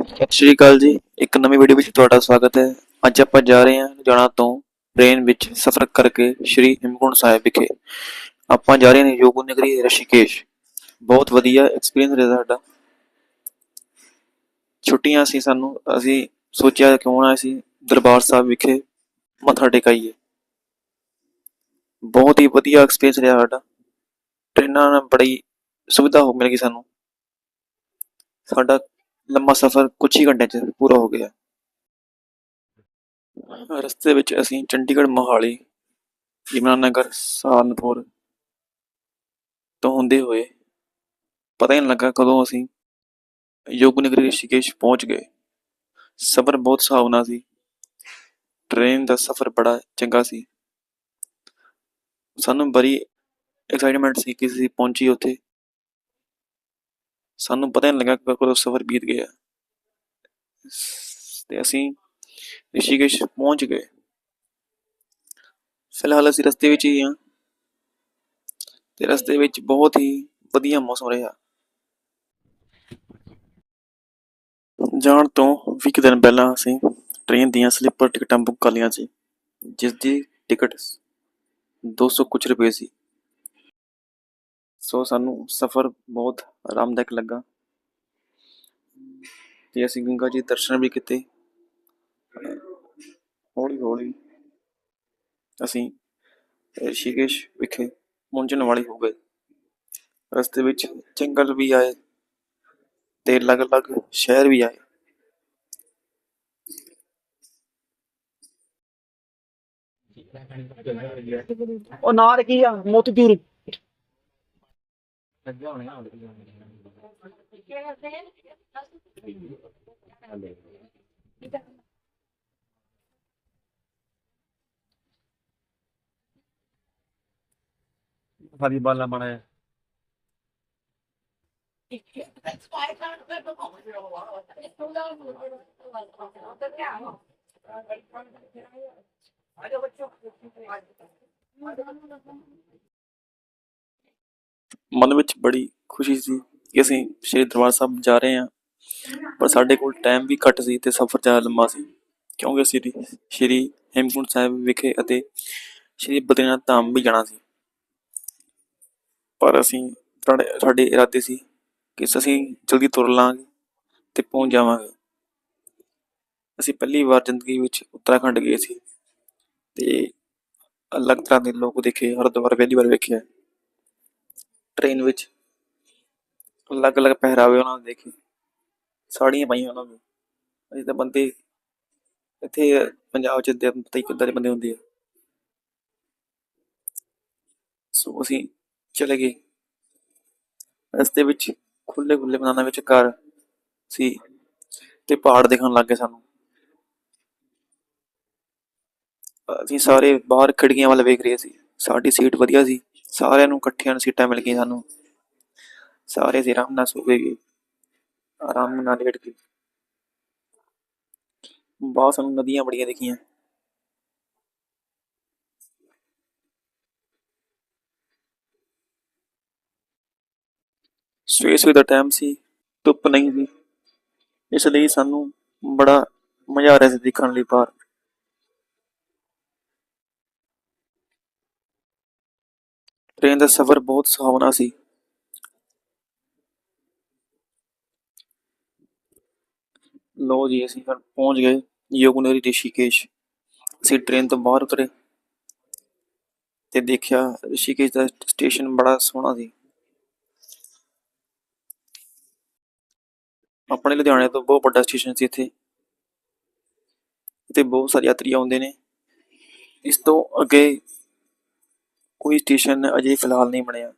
ਸਤਿ ਸ਼੍ਰੀ ਅਕਾਲ ਜੀ। ਇੱਕ ਨਵੀਂ ਵੀਡੀਓ ਵਿੱਚ ਤੁਹਾਡਾ ਸਵਾਗਤ ਹੈ। ਅੱਜ ਆਪਾਂ ਜਾ ਰਹੇ ਹਾਂ ਲੁਧਿਆਣਾ ਤੋਂ ਟ੍ਰੇਨ ਵਿੱਚ ਸਫ਼ਰ ਕਰਕੇ ਸ਼੍ਰੀ ਹਿਮਕੁੰਟ ਸਾਹਿਬ ਵਿਖੇ। ਆਪਾਂ ਜਾ ਰਹੇ ਹਾਂ ਯੋਗੂ ਨਗਰੀ ਰਿਸ਼ੀਕੇਸ਼। ਬਹੁਤ ਵਧੀਆ ਐਕਸਪੀਰੀਅੰਸ ਰਿਹਾ ਸਾਡਾ। ਛੁੱਟੀਆਂ ਸੀ ਸਾਨੂੰ। ਅਸੀਂ ਸੋਚਿਆ ਕਿਉਂ ਨਾ ਅਸੀਂ ਦਰਬਾਰ ਸਾਹਿਬ ਵਿਖੇ ਮੱਥਾ ਟੇਕਾਈਏ। ਬਹੁਤ ਹੀ ਵਧੀਆ ਐਕਸਪੀਰੀਅੰਸ ਰਿਹਾ ਸਾਡਾ। ਟ੍ਰੇਨਾਂ ਨਾਲ ਬੜੀ ਸੁਵਿਧਾ ਹੋ ਮਿਲ ਗਈ ਸਾਨੂੰ। ਸਾਡਾ ਲੰਮਾ ਸਫ਼ਰ ਕੁਝ ਹੀ ਘੰਟਿਆਂ 'ਚ ਪੂਰਾ ਹੋ ਗਿਆ। ਰਸਤੇ ਵਿੱਚ ਅਸੀਂ ਚੰਡੀਗੜ੍ਹ ਮੋਹਾਲੀ ਯਮੁਨਾ ਨਗਰ ਸਹਾਰਨਪੁਰ ਤੋਂ ਹੁੰਦੇ ਹੋਏ ਪਤਾ ਹੀ ਨਹੀਂ ਲੱਗਾ ਕਦੋਂ ਅਸੀਂ ਯੋਗ ਨਗਰੀ ਰਿਸ਼ੀਕੇਸ਼ ਪਹੁੰਚ ਗਏ। ਸਫ਼ਰ ਬਹੁਤ ਸੁਹਾਵਣਾ ਸੀ। ਟ੍ਰੇਨ ਦਾ ਸਫ਼ਰ ਬੜਾ ਚੰਗਾ ਸੀ। ਸਾਨੂੰ ਬੜੀ ਐਕਸਾਈਟਮੈਂਟ ਸੀ ਕਿ ਅਸੀਂ ਪਹੁੰਚੀ ਉੱਥੇ। ਸਾਨੂੰ ਪਤਾ ਹੀ ਨਹੀਂ ਲੱਗਾ ਕਿ ਕਦੋਂ ਸਫ਼ਰ ਬੀਤ ਗਿਆ। ਤੇ ਅਸੀਂ ਰਿਸ਼ੀਕੇਸ਼ ਪਹੁੰਚ ਗਏ। ਫਿਲਹਾਲ ਅਸੀਂ ਰਸਤੇ ਵਿੱਚ ਹੀ ਹਾਂ। ਤੇ ਰਸਤੇ ਵਿੱਚ ਬਹੁਤ ਹੀ ਵਧੀਆ ਮੌਸਮ ਰਿਹਾ। ਜਾਣ ਤੋਂ 20 ਕੁ ਦਿਨ ਪਹਿਲਾਂ ਅਸੀਂ ਟ੍ਰੇਨ ਦੀਆਂ ਸਲੀਪਰ ਟਿਕਟਾਂ ਬੁੱਕ ਕਰ ਲਈਆਂ ਸੀ, ਜਿਸ ਦੀ ਟਿਕਟ 200 ਕੁਝ ਰੁਪਏ ਸੀ। ਸੋ ਸਾਨੂੰ ਸਫ਼ਰ ਬਹੁਤ ਆਰਾਮਦਾਇਕ ਲੱਗਾ। ਤੇ ਅਸੀਂ ਗੰਗਾ ਜੀ ਦਰਸ਼ਨ ਵੀ ਕੀਤੇ। ਹੌਲੀ ਹੌਲੀ ਅਸੀਂ ਰਿਸ਼ੀਕੇਸ਼ ਵਿਖੇ ਪਹੁੰਚਣ ਵਾਲੇ ਹੋ ਗਏ। ਰਸਤੇ ਵਿੱਚ ਜੰਗਲ ਵੀ ਆਏ ਤੇ ਅਲੱਗ-ਅਲੱਗ ਸ਼ਹਿਰ ਵੀ ਆਏ। ਉਹ ਨਾਲ ਕੀ ਆ? ਮੋਤੀਚੂਰ ਫਰੀ ਬਾਲਾ ਮਣਾ ਮਨ ਵਿੱਚ ਬੜੀ ਖੁਸ਼ੀ ਸੀ ਕਿ ਅਸੀਂ ਸ਼੍ਰੀ ਦਰਬਾਰ ਸਾਹਿਬ ਜਾ ਰਹੇ ਹਾਂ। ਪਰ ਸਾਡੇ ਕੋਲ ਟਾਈਮ ਵੀ ਘੱਟ ਸੀ ਤੇ ਸਫ਼ਰ ਜ਼ਿਆਦਾ ਲੰਮਾ ਸੀ, ਕਿਉਂਕਿ ਅਸੀਂ ਸ਼੍ਰੀ ਹੇਮਕੁੰਟ ਸਾਹਿਬ ਵਿਖੇ ਅਤੇ ਸ਼੍ਰੀ ਬਦਰੀਨਾਥ ਧਾਮ ਵੀ ਜਾਣਾ ਸੀ। ਪਰ ਅਸੀਂ ਸਾਡੇ ਸਾਡੇ ਇਰਾਦੇ ਸੀ ਕਿ ਅਸੀਂ ਜਲਦੀ ਤੁਰ ਲਾਂਗੇ ਤੇ ਪਹੁੰਚ ਜਾਵਾਂਗੇ। ਅਸੀਂ ਪਹਿਲੀ ਵਾਰ ਜ਼ਿੰਦਗੀ ਵਿੱਚ ਉੱਤਰਾਖੰਡ ਗਏ ਸੀ ਤੇ ਅਲੱਗ ਤਰ੍ਹਾਂ ਦੇ ਲੋਕ ਦੇਖੇ, ਹਰਿਦੁਆਰ ਪਹਿਲੀ ਵਾਰ ਵੇਖਿਆ। ਟ੍ਰੇਨ ਵਿੱਚ। ਅਲੱਗ-ਅਲੱਗ ਪਹਿਰਾਵੇ ਉਹਨਾਂ ਨੇ ਦੇਖੇ। ਸਾੜੀਆਂ ਪਾਈਆਂ ਉਹਨਾਂ ਨੇ। ਅਸੀਂ ਤਾਂ ਬੰਦੇ ਇੱਥੇ ਪੰਜਾਬ ਚ ਦੇ ਪਤਾ ਹੀ ਕਿੱਦਾਂ ਦੇ ਬੰਦੇ ਹੁੰਦੇ ਆ। ਸੋ ਅਸੀਂ ਚਲੇ ਗਏ। ਰਸਤੇ ਵਿੱਚ ਖੁੱਲੇ ਖੁੱਲੇ ਮੈਦਾਨਾਂ ਵਿੱਚ ਘਰ ਸੀ ਤੇ ਪਹਾੜ ਦੇਖਣ ਲੱਗ ਗਏ ਸਾਨੂੰ। ਅਸੀਂ ਸਾਰੇ ਬਾਹਰ ਖਿੜਕੀਆਂ ਵੱਲ ਵੇਖ ਰਹੇ ਸੀ। ਸਾਡੀ ਸੀਟ ਵਧੀਆ ਸੀ। ਸਾਰਿਆਂ ਨੂੰ ਇਕੱਠਿਆਂ ਨੂੰ ਸੀਟਾਂ ਮਿਲ ਗਈਆਂ ਸਾਨੂੰ। ਸਾਰੇ ਅਸੀਂ ਆਰਾਮ ਨਾਲ ਸੋ ਗਏ। ਆਰਾਮ ਨਾਲ ਲੇਟ ਗਏ। ਬਾਹਰ ਸਾਨੂੰ ਨਦੀਆਂ ਬੜੀਆਂ ਦਿਖੀਆਂ। ਸਵੇਰ ਸਵੇਰ ਦਾ ਟਾਈਮ ਸੀ, ਧੁੱਪ ਨਹੀਂ ਸੀ। ਇਸ ਲਈ ਸਾਨੂੰ ਬੜਾ ਮਜ਼ਾ ਆ ਰਿਹਾ ਸੀ ਦੇਖਣ ਲਈ ਬਾਹਰ। ਟ੍ਰੇਨ ਦਾ ਸਫ਼ਰ ਬਹੁਤ ਸੁਹਾਵਣਾ ਸੀ। ਲੋ ਜੀ, ਅਸੀਂ ਫਿਰ ਪਹੁੰਚ ਗਏ ਯੋਗਨਗਰੀ ਰਿਸ਼ੀਕੇਸ਼। ਅਸੀਂ ਟ੍ਰੇਨ ਤੋਂ ਬਾਹਰ ਉਤਰੇ ਤੇ ਦੇਖਿਆ ਰਿਸ਼ੀਕੇਸ਼ ਦਾ ਸਟੇਸ਼ਨ ਬੜਾ ਸੋਹਣਾ ਸੀ। ਆਪਣੇ ਲੁਧਿਆਣੇ ਤੋਂ ਬਹੁਤ ਵੱਡਾ ਸਟੇਸ਼ਨ ਸੀ ਇੱਥੇ। ਤੇ ਬਹੁਤ ਸਾਰੇ ਯਾਤਰੀ ਆਉਂਦੇ ਨੇ। ਇਸ ਤੋਂ ਅੱਗੇ ਕੋਈ ਸਟੇਸ਼ਨ ਅਜੇ ਫਿਲਹਾਲ ਨਹੀਂ ਬਣਿਆ।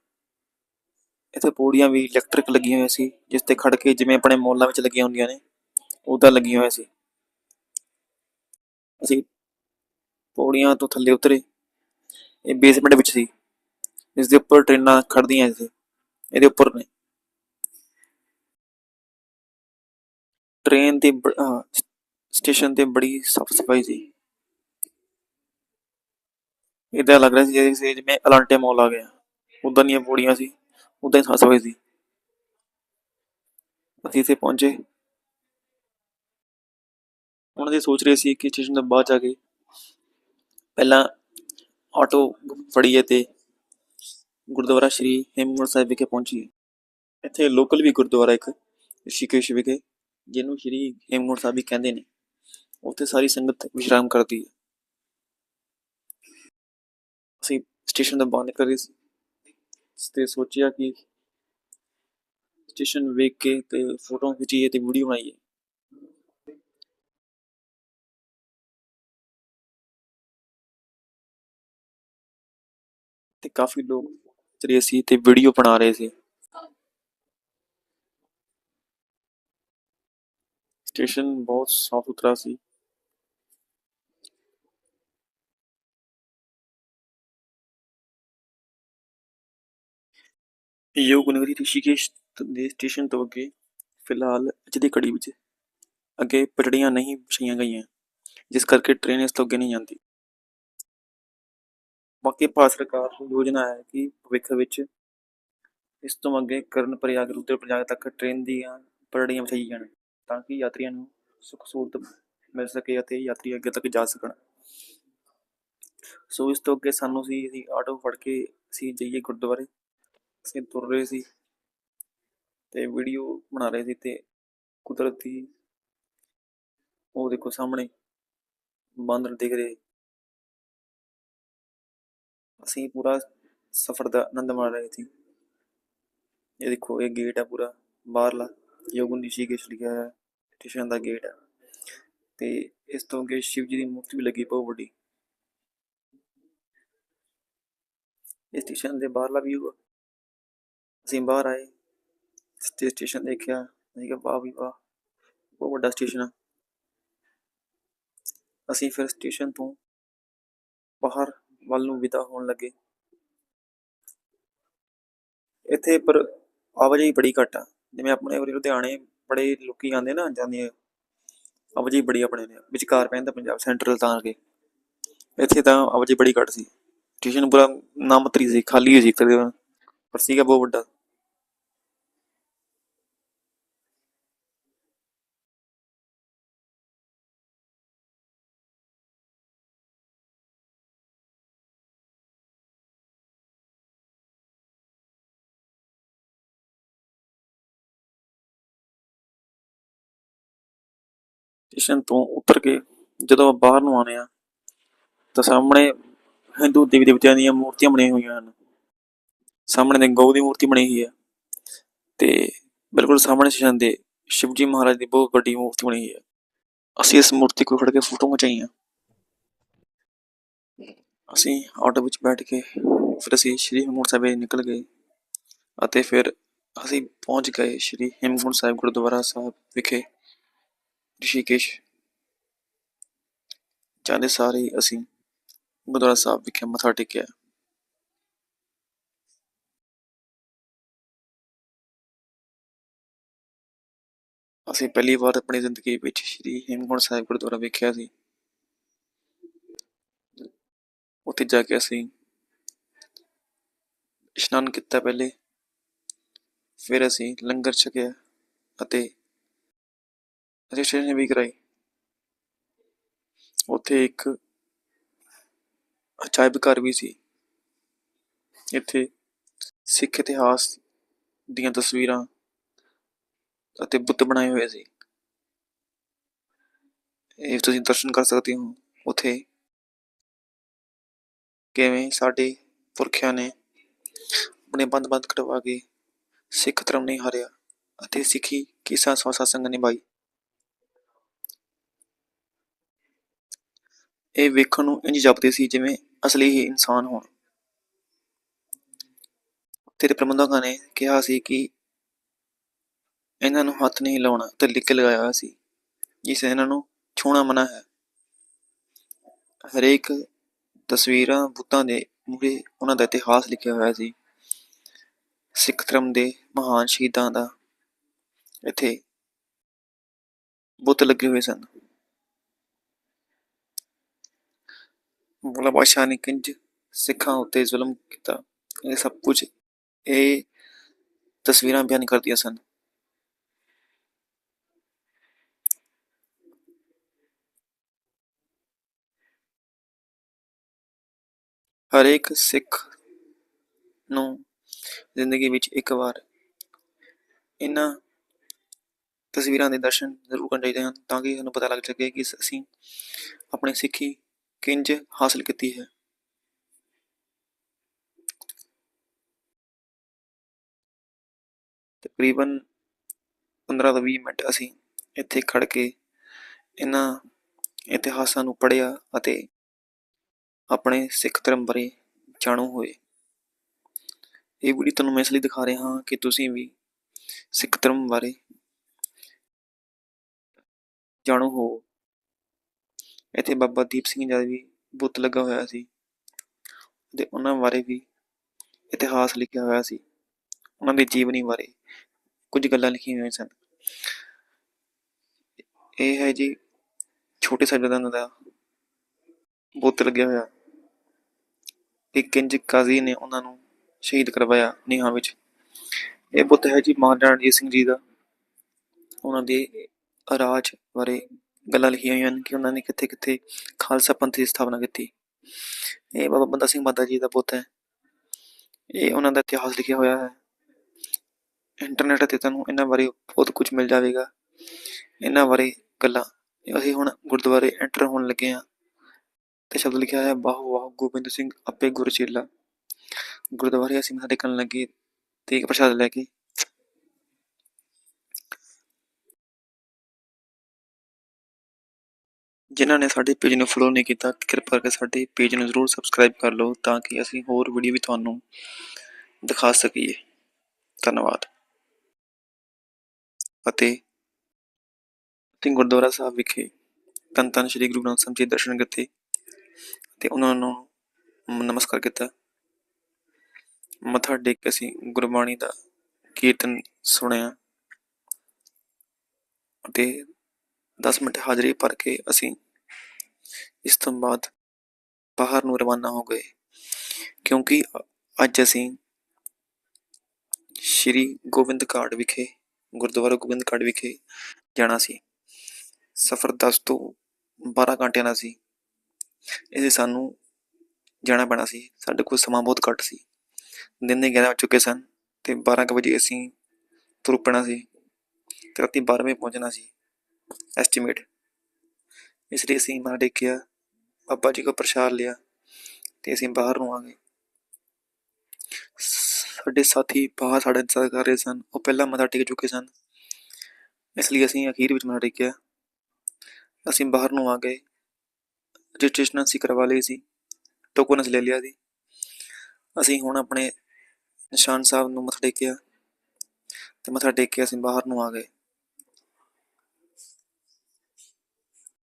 ਇੱਥੇ ਪੌੜੀਆਂ ਵੀ ਇਲੈਕਟ੍ਰਿਕ ਲੱਗੀਆਂ ਹੋਈਆਂ ਸੀ, ਜਿਸ ਤੇ ਖੜ ਕੇ ਜਿਵੇਂ ਆਪਣੇ ਮੋਲਾਂ ਵਿੱਚ ਲੱਗੀਆਂ ਹੁੰਦੀਆਂ ਨੇ ਉਦਾਂ ਲੱਗੀਆਂ ਹੋਈਆਂ ਸੀ। ਅਸੀਂ ਪੌੜੀਆਂ ਤੋਂ ਥੱਲੇ ਉਤਰੇ। ਇਹ ਬੇਸਮੈਂਟ ਵਿੱਚ ਸੀ। ਇਸ ਦੇ ਉੱਪਰ ਟ੍ਰੇਨਾਂ ਖੜਦੀਆਂ ਸੀ। ਇਹਦੇ ਉੱਪਰ ਨੇ। ਟ੍ਰੇਨ ਤੇ ਬ- ਸਟੇਸ਼ਨ ਤੇ ਬੜੀ ਸਾਫ਼ ਸਫ਼ਾਈ ਸੀ। ਇਦਾਂ ਲੱਗ ਰਿਹਾ ਸੀ ਜਿਵੇਂ ਜਿਵੇਂ ਅਲਾਂਟੇ ਮੌਲ ਆ ਗਿਆ। ਉਦਾਂ ਦੀਆਂ ਪੌੜੀਆਂ ਸੀ, ਉਦਾਂ ਹੀ ਸਾਫ਼ ਸਫ਼ਾਈ ਸੀ। ਅਸੀਂ ਇੱਥੇ ਪਹੁੰਚੇ। ਉਹਨਾਂ ਦੇ ਸੋਚ ਰਹੇ ਸੀ ਕਿ ਸਟੇਸ਼ਨ ਤੋਂ ਬਾਅਦ ਜਾ ਕੇ ਪਹਿਲਾਂ ਆਟੋ ਫੜੀਏ ਤੇ ਗੁਰਦੁਆਰਾ ਸ਼੍ਰੀ ਹੇਮਕੁੰਟ ਸਾਹਿਬ ਵਿਖੇ ਪਹੁੰਚੀਏ। ਇੱਥੇ ਲੋਕਲ ਵੀ ਗੁਰਦੁਆਰਾ ਇੱਕ, ਰਿਸ਼ੀਕੇਸ਼ ਵਿਖੇ, ਜਿਹਨੂੰ ਸ਼੍ਰੀ ਹੇਮਕੁੰਟ ਸਾਹਿਬ ਵੀ ਕਹਿੰਦੇ ਨੇ। ਉੱਥੇ ਸਾਰੀ ਸੰਗਤ ਵਿਸ਼ਰਾਮ ਕਰਦੀ ਹੈ। ਅਸੀਂ ਸਟੇਸ਼ਨ ਤੋਂ ਬਾਹਰ ਨਿਕਲ ਰਹੇ ਸੀ ਤੇ ਸੋਚਿਆ ਕਿ ਸਟੇਸ਼ਨ ਵੇਖ ਕੇ ਤੇ ਫੋਟੋ ਖਿੱਚੀਏ ਤੇ ਵੀਡੀਓ ਬਣਾਈਏ ਤੇ ਕਾਫੀ ਲੋਕ ਚਲੇ ਸੀ ਤੇ ਵੀਡੀਓ ਬਣਾ ਰਹੇ ਸੀ ਸਟੇਸ਼ਨ ਬਹੁਤ ਸਾਫ਼ ਸੁਥਰਾ ਸੀ ਯੋਗ ਨਗਰੀ ਰਿਸ਼ੀਕੇਸ਼ ਦੇ ਸਟੇਸ਼ਨ ਤੋਂ ਅੱਗੇ, ਫਿਲਹਾਲ ਅੱਜ ਦੀ ਘੜੀ ਵਿੱਚ ਅੱਗੇ ਪਟੜੀਆਂ ਨਹੀਂ ਵਿਛਾਈਆਂ ਗਈਆਂ, ਜਿਸ ਕਰਕੇ ਟ੍ਰੇਨ ਇਸ ਤੋਂ ਅੱਗੇ ਨਹੀਂ ਜਾਂਦੀ। ਬਾਕੀ ਭਾਰਤ ਸਰਕਾਰ ਦੀ ਯੋਜਨਾ ਹੈ ਕਿ ਭਵਿੱਖ ਵਿੱਚ ਇਸ ਤੋਂ ਅੱਗੇ ਕਰਨ ਪ੍ਰਯਾਗ ਰੁਦਰ ਪ੍ਰਯਾਗ ਤੱਕ ਟ੍ਰੇਨ ਦੀਆਂ ਪਟੜੀਆਂ ਵਿਛਾਈ ਜਾਣ, ਤਾਂ ਕਿ ਯਾਤਰੀਆਂ ਨੂੰ ਸੁੱਖ ਸਹੂਲਤ ਮਿਲ ਸਕੇ ਅਤੇ ਯਾਤਰੀ ਅੱਗੇ ਤੱਕ ਜਾ ਸਕਣ। ਸੋ ਇਸ ਤੋਂ ਅੱਗੇ ਸਾਨੂੰ ਸੀ, ਅਸੀਂ ਆਟੋ ਫੜ ਕੇ ਅਸੀਂ ਜਾਈਏ ਗੁਰਦੁਆਰੇ। ਅਸੀਂ ਤੁਰ ਰਹੇ ਸੀ ਤੇ ਵੀਡੀਓ ਬਣਾ ਰਹੇ ਸੀ ਤੇ ਕੁਦਰਤੀ ਉਹ ਦੇਖੋ ਸਾਹਮਣੇ ਬਾਂਦਰ ਦਿਖ ਰਹੇ। ਅਸੀਂ ਪੂਰਾ ਸਫ਼ਰ ਦਾ ਆਨੰਦ ਮਾਣ ਰਹੇ ਸੀ। ਇਹ ਦੇਖੋ, ਇਹ ਗੇਟ ਹੈ ਪੂਰਾ ਬਾਹਰਲਾ। ਯੋਗਨ ਰਿਸ਼ੀਕੇਸ਼ ਲਿਖਿਆ ਹੈ ਸਟੇਸ਼ਨ ਦਾ ਗੇਟ ਹੈ ਤੇ ਇਸ ਤੋਂ ਅੱਗੇ ਸ਼ਿਵ ਜੀ ਦੀ ਮੂਰਤੀ ਵੀ ਲੱਗੀ ਬਹੁਤ ਵੱਡੀ। ਇਸ ਸਟੇਸ਼ਨ ਦੇ ਬਾਹਰਲਾ ਵਿਊ ਅਸੀਂ ਬਾਹਰ ਆਏ ਤੇ ਸਟੇਸ਼ਨ ਦੇਖਿਆ ਅਸੀਂ ਕਿਹਾ ਵਾਹ ਵੀ ਵਾਹ ਬਹੁਤ ਵੱਡਾ ਸਟੇਸ਼ਨ ਆ। ਅਸੀਂ ਫਿਰ ਸਟੇਸ਼ਨ ਤੋਂ ਬਾਹਰ ਵੱਲ ਨੂੰ ਵਿਦਾ ਹੋਣ ਲੱਗੇ। ਇੱਥੇ ਪਰ ਆਵਾਜਾਈ ਬੜੀ ਘੱਟ ਆ। ਜਿਵੇਂ ਆਪਣੇ ਉਰੇ ਲੁਧਿਆਣੇ ਬੜੇ ਲੋਕੀ ਆਉਂਦੇ ਨਾ, ਜਾਂਦੇ ਆਵਾਜਾਈ ਬੜੀ ਆਪਣੇ ਨੇ। ਵਿਚਕਾਰ ਪੈਂਦਾ ਪੰਜਾਬ ਸੈਂਟਰਲ ਤਾਂ ਕੇ ਇੱਥੇ ਤਾਂ ਆਵਾਜਾਈ ਬੜੀ ਘੱਟ ਸੀ। ਸਟੇਸ਼ਨ ਪੂਰਾ ਨਾਮਤਰੀ ਸੀ, ਖਾਲੀ ਸੀ ਤਕਰੀਬਨ ਪਰ ਸੀਗਾ ਬਹੁਤ ਵੱਡਾ। ਸਟੇਸ਼ਨ ਤੋਂ ਉਤਰ ਕੇ ਜਦੋਂ ਬਾਹਰ ਨੂੰ ਆਨੇ ਆ ਤਾਂ ਸਾਹਮਣੇ ਹਿੰਦੂ ਦੇਵੀ ਦੇਵਤਿਆਂ ਦੀਆਂ ਮੂਰਤੀਆਂ ਬਣੀਆਂ ਹੋਈਆਂ ਹਨ। ਸਾਹਮਣੇ ਗਊ ਦੀ ਮੂਰਤੀ ਬਣੀ ਹੋਈ ਹੈ ਤੇ ਬਿਲਕੁਲ ਸਾਹਮਣੇ ਸਟੇਸ਼ਨ ਦੇ ਸ਼ਿਵਜੀ ਮਹਾਰਾਜ ਦੀ ਬਹੁਤ ਵੱਡੀ ਮੂਰਤੀ ਬਣੀ ਹੋਈ ਹੈ। ਅਸੀਂ ਇਸ ਮੂਰਤੀ ਕੋਲ ਖੜ ਕੇ ਫੋਟੋ ਖਿਚਾਈਆਂ। ਅਸੀਂ ਆਟੋ ਵਿੱਚ ਬੈਠ ਕੇ ਫਿਰ ਅਸੀਂ ਸ਼੍ਰੀ ਹੇਮਕੁੰਟ ਸਾਹਿਬ ਨਿਕਲ ਗਏ ਅਤੇ ਫਿਰ ਅਸੀਂ ਪਹੁੰਚ ਗਏ ਸ਼੍ਰੀ ਹੇਮਕੁੰਟ ਸਾਹਿਬ ਗੁਰਦੁਆਰਾ ਸਾਹਿਬ ਵਿਖੇ। ਰਿਸ਼ੀਕੇਸ਼। ਜਾਂਦੇ ਸਾਰੇ ਹੀ ਅਸੀਂ ਗੁਰਦੁਆਰਾ ਸਾਹਿਬ ਵਿਖੇ ਮੱਥਾ ਟੇਕਿਆ। ਅਸੀਂ ਪਹਿਲੀ ਵਾਰ ਆਪਣੀ ਜ਼ਿੰਦਗੀ ਵਿੱਚ ਸ਼੍ਰੀ ਹੇਮਕੁੰਟ ਸਾਹਿਬ ਗੁਰਦੁਆਰਾ ਵੇਖਿਆ ਸੀ। ਉੱਥੇ ਜਾ ਕੇ ਅਸੀਂ ਇਸ਼ਨਾਨ ਕੀਤਾ ਪਹਿਲੇ। ਫਿਰ ਅਸੀਂ ਲੰਗਰ ਛਕਿਆ ਅਤੇ ਰਜਿਸਟ੍ਰੇਸ਼ਨ ਵੀ ਕਰਾਈ। ਉੱਥੇ ਇੱਕ ਅਜਾਇਬ ਘਰ ਵੀ ਸੀ। ਇੱਥੇ ਸਿੱਖ ਇਤਿਹਾਸ ਦੀਆਂ ਤਸਵੀਰਾਂ ਅਤੇ ਬੁੱਤ ਬਣਾਏ ਹੋਏ ਸੀ। ਇਹ ਤੁਸੀਂ ਦਰਸ਼ਨ ਕਰ ਸਕਦੇ ਹੋ। ਉੱਥੇ ਕਿਵੇਂ ਸਾਡੇ ਪੁਰਖਿਆਂ ਨੇ ਆਪਣੇ ਬੰਦ-ਬੰਦ ਕਟਵਾ ਕੇ ਸਿੱਖ ਧਰਮ ਨਹੀਂ ਹਾਰਿਆ ਅਤੇ ਸਿੱਖੀ ਕਿਸਾ ਸਵਾਸਾ ਸੰਗ ਨਿਭਾਈ। ਇਹ ਵੇਖਣ ਨੂੰ ਇੰਜ ਜਾਪਦੇ ਸੀ ਜਿਵੇਂ ਅਸਲੀ ਹੀ ਇਨਸਾਨ ਹੋਣ। ਤੇਰੇ ਪ੍ਰਬੰਧਕਾਂ ਨੇ ਕਿਹਾ ਸੀ ਕਿ ਇਹਨਾਂ ਨੂੰ ਹੱਥ ਨਹੀਂ ਲਾਉਣਾ ਤੇ ਲਿਖ ਕੇ ਲਗਾਇਆ ਹੋਇਆ ਸੀ, ਜਿਸ ਇਹਨਾਂ ਨੂੰ ਛੂਣਾ ਮਨਾ ਹੈ। ਹਰੇਕ ਤਸਵੀਰਾਂ ਬੁੱਤਾਂ ਦੇ ਮੂਹਰੇ ਉਹਨਾਂ ਦਾ ਇਤਿਹਾਸ ਲਿਖਿਆ ਹੋਇਆ ਸੀ। ਸਿੱਖ ਧਰਮ ਦੇ ਮਹਾਨ ਸ਼ਹੀਦਾਂ ਦਾ ਇੱਥੇ ਬੁੱਤ ਲੱਗੇ ਹੋਏ ਸਨ। ਮੁਗਲ ਬਾਦਸ਼ਾਹ ਨੇ ਕਿੰਜ ਸਿੱਖਾਂ ਉੱਤੇ ਜ਼ੁਲਮ ਕੀਤਾ? ਇਹ ਸਭ ਕੁਝ ਇਹ ਤਸਵੀਰਾਂ ਬਿਆਨ ਕਰਦੀਆਂ ਸਨ। ਹਰੇਕ ਸਿੱਖ ਨੂੰ ਜ਼ਿੰਦਗੀ ਵਿੱਚ ਇੱਕ ਵਾਰ ਇਹਨਾਂ ਤਸਵੀਰਾਂ ਦੇ ਦਰਸ਼ਨ ਜ਼ਰੂਰ ਕਰਨੇ ਚਾਹੀਦੇ ਹਨ ਤਾਂ ਕਿ ਸਾਨੂੰ ਪਤਾ ਲੱਗ ਸਕੇ ਕਿ ਅਸੀਂ ਆਪਣੇ ਸਿੱਖੀ ਕਿੰਜ ਹਾਸਲ ਕੀਤੀ ਹੈ? ਤਕਰੀਬਨ 15 ਤੋਂ 20 ਮਿੰਟ ਅਸੀਂ ਇੱਥੇ ਖੜ ਕੇ ਇਹਨਾਂ ਇਤਿਹਾਸਾਂ ਨੂੰ ਪੜ੍ਹਿਆ ਅਤੇ ਆਪਣੇ ਸਿੱਖ ਧਰਮ ਬਾਰੇ ਜਾਣੂ ਹੋਏ। ਇਹ ਵੀਡੀਓ ਤੁਹਾਨੂੰ ਮੈਂ ਇਸ ਲਈ ਦਿਖਾ ਰਿਹਾ ਹਾਂ ਕਿ ਤੁਸੀਂ ਵੀ ਸਿੱਖ ਧਰਮ ਬਾਰੇ ਜਾਣੂ ਹੋ ਇੱਥੇ ਬਾਬਾ ਦੀਪ ਸਿੰਘ ਜੀ ਦਾ ਵੀ ਬੁੱਤ ਲੱਗਾ ਹੋਇਆ ਸੀ ਤੇ ਉਹਨਾਂ ਬਾਰੇ ਵੀ ਇਤਿਹਾਸ ਲਿਖਿਆ ਹੋਇਆ ਸੀ। ਉਹਨਾਂ ਦੀ ਜੀਵਨੀ ਬਾਰੇ ਕੁਝ ਗੱਲਾਂ ਲਿਖੀਆਂ ਹੋਈਆਂ ਸਨ। ਇਹ ਹੈ ਜੀ ਛੋਟੇ ਸਾਹਿਬਜ਼ਾਦਿਆਂ ਦਾ ਬੁੱਤ ਲੱਗਿਆ ਹੋਇਆ। ਇੱਕ ਕਿੰਜ ਕਾਜ਼ੀ ਨੇ ਉਹਨਾਂ ਨੂੰ ਸ਼ਹੀਦ ਕਰਵਾਇਆ ਨੀਹਾਂ ਵਿੱਚ। ਇਹ ਬੁੱਤ ਹੈ ਜੀ ਮਹਾਰਾਜਾ ਰਣਜੀਤ ਸਿੰਘ ਜੀ ਦਾ। ਉਹਨਾਂ ਦੇ ਰਾਜ ਬਾਰੇ ਗੱਲਾਂ ਲਿਖੀਆਂ ਹੋਈਆਂ ਹਨ ਕਿ ਉਹਨਾਂ ਨੇ ਕਿੱਥੇ ਕਿੱਥੇ ਖਾਲਸਾ ਪੰਥ ਦੀ ਸਥਾਪਨਾ ਕੀਤੀ। ਇਹ ਬਾਬਾ ਬੰਦਾ ਸਿੰਘ ਬਹਾਦਰ ਜੀ ਦਾ ਬੁੱਤ ਹੈ। ਇਹ ਉਹਨਾਂ ਦਾ ਇਤਿਹਾਸ ਲਿਖਿਆ ਹੋਇਆ ਹੈ। ਇੰਟਰਨੈਟ ਤੇ ਤੁਹਾਨੂੰ ਇਹਨਾਂ ਬਾਰੇ ਬਹੁਤ ਕੁਝ ਮਿਲ ਜਾਵੇਗਾ। ਇਹਨਾਂ ਬਾਰੇ ਗੱਲਾਂ। ਅਸੀਂ ਹੁਣ ਗੁਰਦੁਆਰੇ ਐਂਟਰ ਹੋਣ ਲੱਗੇ ਹਾਂ। ਤੇ ਸ਼ਬਦ ਲਿਖਿਆ ਹੈ ਬਾਹੂ ਵਾਹ, ਗੋਬਿੰਦ ਸਿੰਘ ਆਪੇ ਗੁਰਚੇਲਾ ਗੁਰਦੁਆਰੇ ਅਸੀਂ ਮੱਥਾ ਟੇਕਣ ਲੱਗੇ ਤੇ ਇੱਕ ਪ੍ਰਸ਼ਾਦ ਲੈ ਕੇ ਜਿਨ੍ਹਾਂ ਨੇ ਸਾਡੇ ਪੇਜ ਨੂੰ ਫੋਲੋ ਨਹੀਂ ਕੀਤਾ, ਕਿਰਪਾ ਕਰਕੇ ਸਾਡੇ ਪੇਜ ਨੂੰ ਜ਼ਰੂਰ ਸਬਸਕ੍ਰਾਈਬ ਕਰ ਲਓ ਤਾਂ ਕਿ ਅਸੀਂ ਹੋਰ ਵੀਡੀਓ ਵੀ ਤੁਹਾਨੂੰ ਦਿਖਾ ਸਕੀਏ। ਧੰਨਵਾਦ। ਅਤੇ ਤੇ ਗੁਰਦੁਆਰਾ ਸਾਹਿਬ ਵਿਖੇ ਤਨ ਧੰਨ ਸ੍ਰੀ ਗੁਰੂ ਗ੍ਰੰਥ ਸਾਹਿਬ ਜੀ ਦੇ ਦਰਸ਼ਨ ਕੀਤੇ ਤੇ ਉਹਨਾਂ ਨੂੰ ਨਮਸਕਾਰ ਕੀਤਾ। ਮੱਥਾ ਟੇਕ ਕੇ ਅਸੀਂ ਗੁਰਬਾਣੀ ਦਾ ਕੀਰਤਨ ਸੁਣਿਆ ਅਤੇ 10 ਮਿੰਟ ਹਾਜ਼ਰੀ ਭਰ ਕੇ ਅਸੀਂ ਇਸ ਤੋਂ ਬਾਅਦ ਬਾਹਰ ਨੂੰ ਰਵਾਨਾ ਹੋ ਗਏ। ਕਿਉਂਕਿ ਅੱਜ ਅਸੀਂ ਸ਼੍ਰੀ ਗੋਬਿੰਦ ਘਾਟ ਵਿਖੇ, ਗੁਰਦੁਆਰਾ ਗੋਬਿੰਦ ਘਾਟ ਵਿਖੇ ਜਾਣਾ ਸੀ। ਸਫ਼ਰ 10 ਤੋਂ 12 ਘੰਟਿਆਂ ਦਾ ਸੀ। ਇਹ ਸਾਨੂੰ ਜਾਣਾ ਪੈਣਾ ਸੀ। ਸਾਡੇ ਕੋਲ ਸਮਾਂ ਬਹੁਤ ਘੱਟ ਸੀ। ਦਿਨ ਦੇ 11 ਵੱਜ ਚੁੱਕੇ ਸਨ ਤੇ 12 ਕੁ ਵਜੇ ਅਸੀਂ ਤੁਰ ਪੈਣਾ ਸੀ ਤੇ ਰਾਤੀ 12 ਵਜੇ ਪਹੁੰਚਣਾ ਸੀ। ਐਸਟੀਮੇਟ ਇਸ ਲਈ ਅਸੀਂ ਮੱਥਾ ਦੇਖਿਆ ਬਾਬਾ ਜੀ ਕੋ ਪ੍ਰਸ਼ਾਦ ਲਿਆ ਤੇ ਅਸੀਂ ਬਾਹਰ ਨੂੰ ਆ ਗਏ। ਸਾਡੇ ਸਾਥੀ ਬਾਹਰ ਸਾਡੇ ਇੰਤਜ਼ਾਰ ਕਰ ਰਹੇ ਸਨ। ਉਹ ਪਹਿਲਾਂ ਮੱਥਾ ਟੇਕ ਚੁੱਕੇ ਸਨ। ਇਸ ਲਈ ਅਸੀਂ ਅਖੀਰ ਵਿੱਚ ਮੱਥਾ ਟੇਕਿਆ। ਅਸੀਂ ਬਾਹਰ ਨੂੰ ਆ ਗਏ। ਰਜਿਸਟ੍ਰੇਸ਼ਨ ਅਸੀਂ ਕਰਵਾ ਲਈ ਸੀ। ਟੋਕਨ ਅਸੀਂ ਲੈ ਲਿਆ ਸੀ। ਅਸੀਂ ਹੁਣ ਆਪਣੇ ਨਿਸ਼ਾਨ ਸਾਹਿਬ ਨੂੰ ਮੱਥਾ ਟੇਕਿਆ। ਤੇ ਮੱਥਾ ਟੇਕ ਕੇ ਅਸੀਂ ਬਾਹਰ ਨੂੰ ਆ ਗਏ।